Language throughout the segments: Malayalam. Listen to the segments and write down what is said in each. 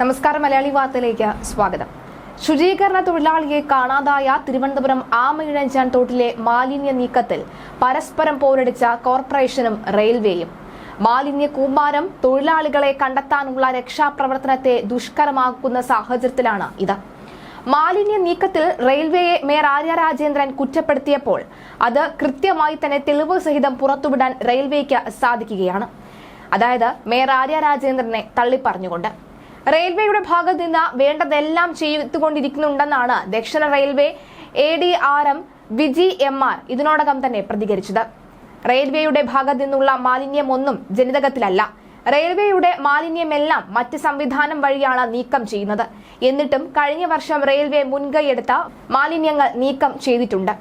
നമസ്കാരം മലയാളി വാർത്തയിലേക്ക് സ്വാഗതം. ശുചീകരണ തൊഴിലാളിയെ കാണാതായ തിരുവനന്തപുരം ആമയിഴഞ്ചാൻ തോട്ടിലെ മാലിന്യ നീക്കത്തിൽ പരസ്പരം പോരടിച്ച കോർപ്പറേഷനും റെയിൽവേയും. മാലിന്യ കൂമ്പാരം തൊഴിലാളികളെ കണ്ടെത്താനുള്ള രക്ഷാപ്രവർത്തനത്തെ ദുഷ്കരമാക്കുന്ന സാഹചര്യത്തിലാണ് ഇത്. മാലിന്യ നീക്കത്തിൽ റെയിൽവേയെ മേയർ ആര്യ രാജേന്ദ്രൻ കുറ്റപ്പെടുത്തിയപ്പോൾ അത് കൃത്യമായി തന്നെ തെളിവ് സഹിതം പുറത്തുവിടാൻ റെയിൽവേക്ക് സാധിക്കുകയാണ്. അതായത് മേയർ ആര്യ രാജേന്ദ്രനെ തള്ളിപ്പറഞ്ഞുകൊണ്ട്. റെയിൽവേയുടെ ഭാഗത്ത് നിന്ന് വേണ്ടതെല്ലാം ചെയ്തുകൊണ്ടിരിക്കുന്നുണ്ടെന്നാണ് ദക്ഷിണ railway A D R M Viji M R ഇതിനോടകം തന്നെ പ്രതികരിച്ചത്. റെയിൽവേയുടെ ഭാഗത്ത് നിന്നുള്ള മാലിന്യമൊന്നും ജനിതകത്തിലല്ല. റെയിൽവേയുടെ മാലിന്യമെല്ലാം മറ്റ് സംവിധാനം വഴിയാണ് നീക്കം ചെയ്യുന്നത്. എന്നിട്ടും കഴിഞ്ഞ വർഷം റെയിൽവേ മുൻകൈയെടുത്ത മാലിന്യങ്ങൾ നീക്കം ചെയ്തിട്ടുണ്ട്.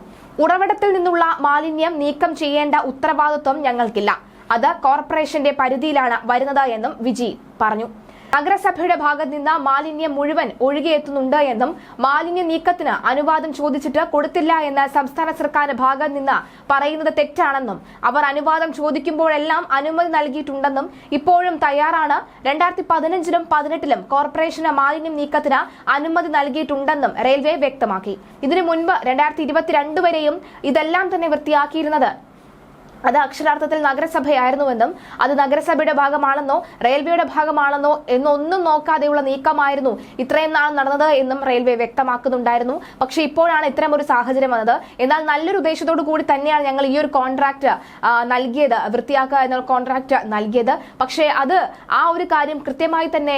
ഉറവിടത്തിൽ നിന്നുള്ള മാലിന്യം നീക്കം ചെയ്യേണ്ട ഉത്തരവാദിത്വം ഞങ്ങൾക്കില്ല. അത് കോർപ്പറേഷന്റെ പരിധിയിലാണ് വരുന്നത് എന്നും വിജി പറഞ്ഞു. നഗരസഭയുടെ ഭാഗത്ത് നിന്ന് മാലിന്യം മുഴുവൻ ഒഴുകിയെത്തുന്നുണ്ട് എന്നും മാലിന്യ നീക്കത്തിന് അനുവാദം ചോദിച്ചിട്ട് കൊടുത്തില്ല എന്ന് സംസ്ഥാന സർക്കാരിന്റെ ഭാഗത്ത് നിന്ന് പറയുന്നത് തെറ്റാണെന്നും അവർ അനുവാദം ചോദിക്കുമ്പോഴെല്ലാം അനുമതി നൽകിയിട്ടുണ്ടെന്നും ഇപ്പോഴും തയ്യാറാണ്. രണ്ടായിരത്തി പതിനഞ്ചിലും പതിനെട്ടിലും കോർപ്പറേഷന് മാലിന്യം നീക്കത്തിന് അനുമതി നൽകിയിട്ടുണ്ടെന്നും റെയിൽവേ വ്യക്തമാക്കി. ഇതിനു മുൻപ് രണ്ടായിരത്തി ഇരുപത്തിരണ്ട് വരെയും ഇതെല്ലാം തന്നെ വൃത്തിയാക്കിയിരുന്നത് അത് അക്ഷരാർത്ഥത്തിൽ നഗരസഭയായിരുന്നുവെന്നും അത് നഗരസഭയുടെ ഭാഗമാണെന്നോ റെയിൽവേയുടെ ഭാഗമാണെന്നോ എന്നൊന്നും നോക്കാതെയുള്ള നീക്കമായിരുന്നു ഇത്രയും നാൾ നടന്നത് എന്നും റെയിൽവേ വ്യക്തമാക്കുന്നുണ്ടായിരുന്നു. പക്ഷെ ഇപ്പോഴാണ് ഇത്തരം ഒരു സാഹചര്യം വന്നത്. എന്നാൽ നല്ലൊരു ഉദ്ദേശത്തോടു കൂടി തന്നെയാണ് ഞങ്ങൾ ഈ ഒരു കോൺട്രാക്ട് നൽകിയത് വൃത്തിയാക്കുക എന്ന കോൺട്രാക്ട് നൽകിയത്. പക്ഷേ അത് ആ ഒരു കാര്യം കൃത്യമായി തന്നെ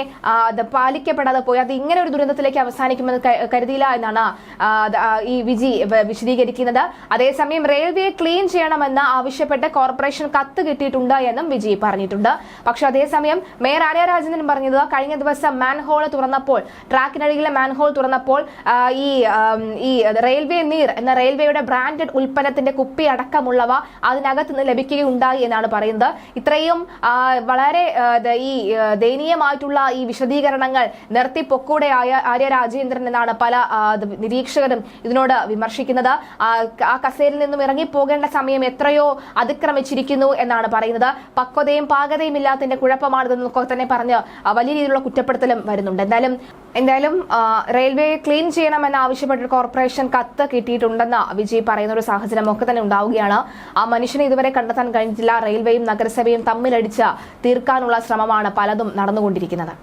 പാലിക്കപ്പെടാതെ പോയി. അത് ഇങ്ങനെ ഒരു ദുരന്തത്തിലേക്ക് അവസാനിക്കുമെന്ന് കരുതിയില്ല എന്നാണ് ഈ വിജി വിശദീകരിക്കുന്നത്. അതേസമയം റെയിൽവേ ക്ലീൻ ചെയ്യണമെന്ന് ആവശ്യപ്പെട്ട് കോർപ്പറേഷൻ കത്ത് കിട്ടിയിട്ടുണ്ട് എന്നും വിജയ് പറഞ്ഞിട്ടുണ്ട്. പക്ഷെ അതേസമയം മേയർ ആര്യ രാജേന്ദ്രൻ പറഞ്ഞത് കഴിഞ്ഞ ദിവസം മാൻഹോൾ തുറന്നപ്പോൾ ട്രാക്കിനടിയിലെ മാൻഹോൾ തുറന്നപ്പോൾ ഈ ഈ റെയിൽവേ നീർ എന്ന റെയിൽവേയുടെ ബ്രാൻഡഡ് ഉൽപ്പന്നത്തിന്റെ കുപ്പി അടക്കമുള്ളവ അതിനകത്ത് നിന്ന് ലഭിക്കുകയുണ്ടായി എന്നാണ് പറയുന്നത്. ഇത്രയും വളരെ ഈ ദയനീയമായിട്ടുള്ള ഈ വിശദീകരണങ്ങൾ നിർത്തി പൊക്കൂടെ ആയ ആര്യ രാജേന്ദ്രൻ എന്നാണ് പല നിരീക്ഷകരും ഇതിനോട് വിമർശിക്കുന്നത്. ആ, കസേരിൽ നിന്നും ഇറങ്ങിപ്പോകേണ്ട സമയം എത്രയോ അതിക്രമിച്ചിരിക്കുന്നു എന്നാണ് പറയുന്നത്. പക്വതയും പാകതയും ഇല്ലാത്തതിന്റെ കുഴപ്പമാണിതെന്നൊക്കെ തന്നെ പറഞ്ഞ് വലിയ രീതിയിലുള്ള കുറ്റപ്പെടുത്തലും വരുന്നുണ്ട്. എന്തായാലും എന്തായാലും റെയിൽവേ ക്ലീൻ ചെയ്യണമെന്ന് ആവശ്യപ്പെട്ട് കോർപ്പറേഷൻ കത്ത് കിട്ടിയിട്ടുണ്ടെന്ന് വിജയ് പറയുന്ന ഒരു സാഹചര്യം ഒക്കെ തന്നെ ഉണ്ടാവുകയാണ്. ആ മനുഷ്യനെ ഇതുവരെ കണ്ടെത്താൻ കഴിഞ്ഞിട്ടില്ല. റെയിൽവേയും നഗരസഭയും തമ്മിലടിച്ച് തീർക്കാനുള്ള ശ്രമമാണ് പലതും നടന്നുകൊണ്ടിരിക്കുന്നത്.